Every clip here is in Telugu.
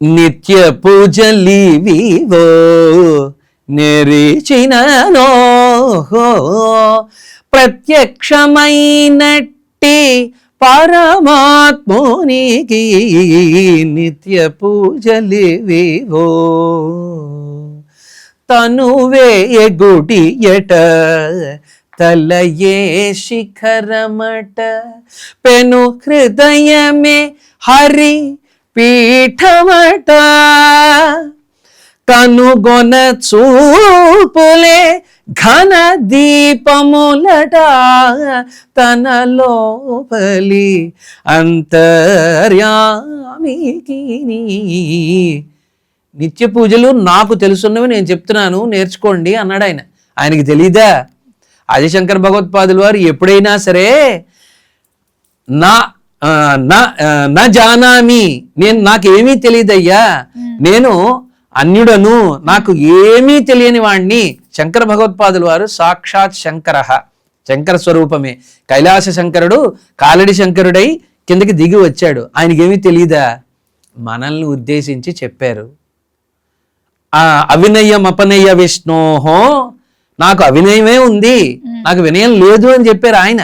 నిత్య పూజలివివో నెరిచిననో ప్రత్యక్షమైనట్టి పరమాత్మునికి నిత్య పూజలివివో తనువే గుడి ఎట తలయే శిఖరమట పెను హృదయమే హరి పీఠమట కనుగొన చూపులే ఘన దీపములట తన లోపలి అంతర్యామికి నిత్య పూజలు నాకు తెలుసున్నవి నేను చెప్తున్నాను నేర్చుకోండి అన్నాడు ఆయన. ఆయనకి తెలీదా? ఆదిశంకర భగవత్పాదులు వారు ఎప్పుడైనా సరే నా నా జానామి. నేను నాకేమీ తెలియదయ్యా. నేను అన్యుడను. నాకు ఏమీ తెలియని వాణ్ణి. శంకర భగవత్పాదులు వారు సాక్షాత్ శంకర. శంకర స్వరూపమే. కైలాస శంకరుడు కాలడి శంకరుడై కిందకి దిగి వచ్చాడు. ఆయనకేమీ తెలియదా మనల్ని ఉద్దేశించి చెప్పారు. ఆ అవినయం అపనయ విష్ణోహో నాకు అవినయమే ఉంది. నాకు వినయం లేదు అని చెప్పారు ఆయన.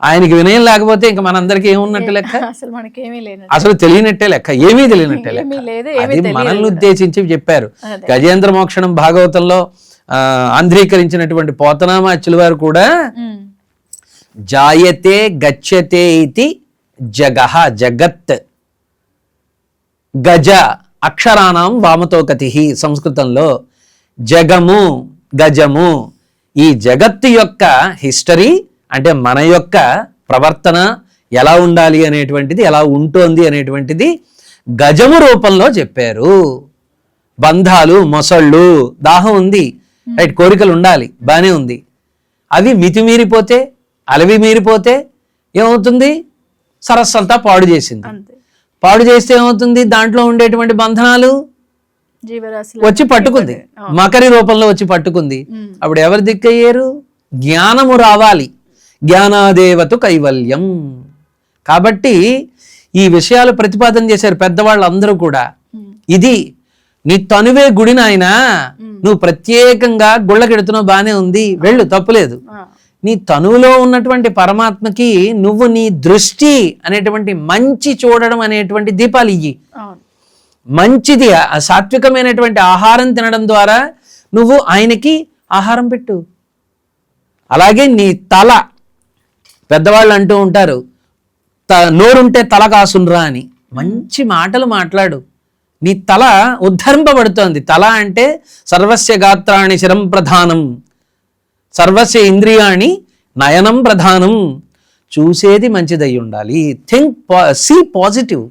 ఆయనకి వినయం లేకపోతే ఇంకా మనందరికీ ఏమున్నట్టు లెక్క? అసలు మనకేమీ లేనట్టు అసలు తెలియనట్టే లెక్క ఏమీ తెలియనట్టే లెక్క. లేదు అది మనల్ని. ఉద్దేశించి చెప్పారు. గజేంద్ర మోక్షణం భాగవతంలో ఆంధ్రీకరించినటువంటి పోతనామాచుల వారు కూడా. జాయతే గచ్చతే ఇది జగహ జగత్. గజ అక్షరాణం వామతోకతి సంస్కృతంలో. జగము గజము. ఈ జగత్తు యొక్క హిస్టరీ అంటే మన యొక్క ప్రవర్తన ఎలా ఉండాలి అనేటువంటిది ఎలా ఉంటోంది అనేటువంటిది గజము రూపంలో చెప్పారు. బంధాలు మొసళ్ళు దాహం ఉంది. రైట్ కోరికలు ఉండాలి బానే ఉంది. అవి మితిమీరిపోతే అలవి మీరిపోతే ఏమవుతుంది? సరస్సంతా పాడు చేసింది. అంతే. పాడు చేస్తే ఏమవుతుంది? దాంట్లో ఉండేటువంటి బంధనాలు వచ్చి పట్టుకుంది. మకరి రూపంలో వచ్చి పట్టుకుంది. అప్పుడు ఎవరు దిక్కయ్యారు? జ్ఞానము రావాలి. జ్ఞానాదేవతు కైవల్యం. కాబట్టి ఈ విషయాలు ప్రతిపాదన చేశారు పెద్దవాళ్ళు అందరూ కూడా. ఇది నీ తనువే గుడి నాయనా. నువ్వు ప్రత్యేకంగా గుళ్ళకెడుతున్నావు బానే ఉంది. వెళ్ళు తప్పులేదు. నీ తనువులో ఉన్నటువంటి పరమాత్మకి నువ్వు నీ దృష్టి అనేటువంటి మంచి చూడడం అనేటువంటి దీపాలు ఇయ్యి. మంచిది ఆ సాత్వికమైనటువంటి ఆహారం తినడం ద్వారా నువ్వు ఆయనకి ఆహారం పెట్టు. అలాగే నీ తల పెద్దవాళ్ళు అంటూ ఉంటారు త నోరుంటే తల కాసుండ్రా అని. మంచి మాటలు మాట్లాడు. నీ తల ఉద్ధరింపబడుతోంది. తల అంటే సర్వస్య గాత్రాణి శరం ప్రధానం సర్వస్య ఇంద్రియాణి నయనం ప్రధానం. చూసేది మంచిదై ఉండాలి. Think see positive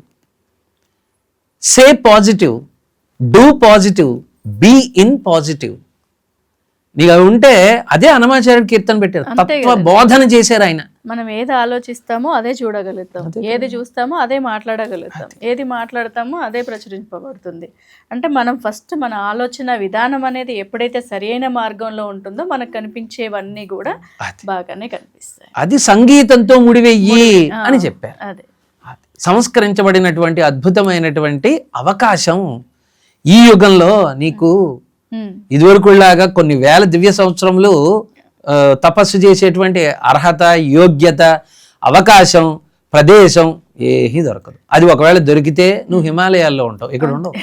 say positive do positive be in positive నీకు అవి ఉంటే అదే అనమాచార్యుడు కీర్తన పెట్టారు. తత్వ బోధన చేశారు ఆయన. మనం ఏది ఆలోచిస్తామో అదే చూడగలుగుతాం. ఏది చూస్తామో అదే మాట్లాడగలుగుతాం. ఏది మాట్లాడతామో అదే ప్రచురింపబడుతుంది. అంటే మనం ఫస్ట్ మన ఆలోచన విధానం అనేది ఎప్పుడైతే సరైన మార్గంలో ఉంటుందో మనకు కనిపించేవన్నీ కూడా. బాగానే కనిపిస్తాయి. అది సంగీతంతో ముడివెయ్యి అని చెప్పారు. అదే. సంస్కరించబడినటువంటి అద్భుతమైనటువంటి అవకాశం ఈ యుగంలో నీకు ఇదివరకులాగా కొన్ని వేల దివ్య సంవత్సరములు ఆ, తపస్సు చేసేటువంటి అర్హత యోగ్యత అవకాశం ప్రదేశం ఏమీ దొరకదు. అది ఒకవేళ దొరికితే నువ్వు హిమాలయాల్లో ఉంటావు. ఇక్కడ ఉండవు.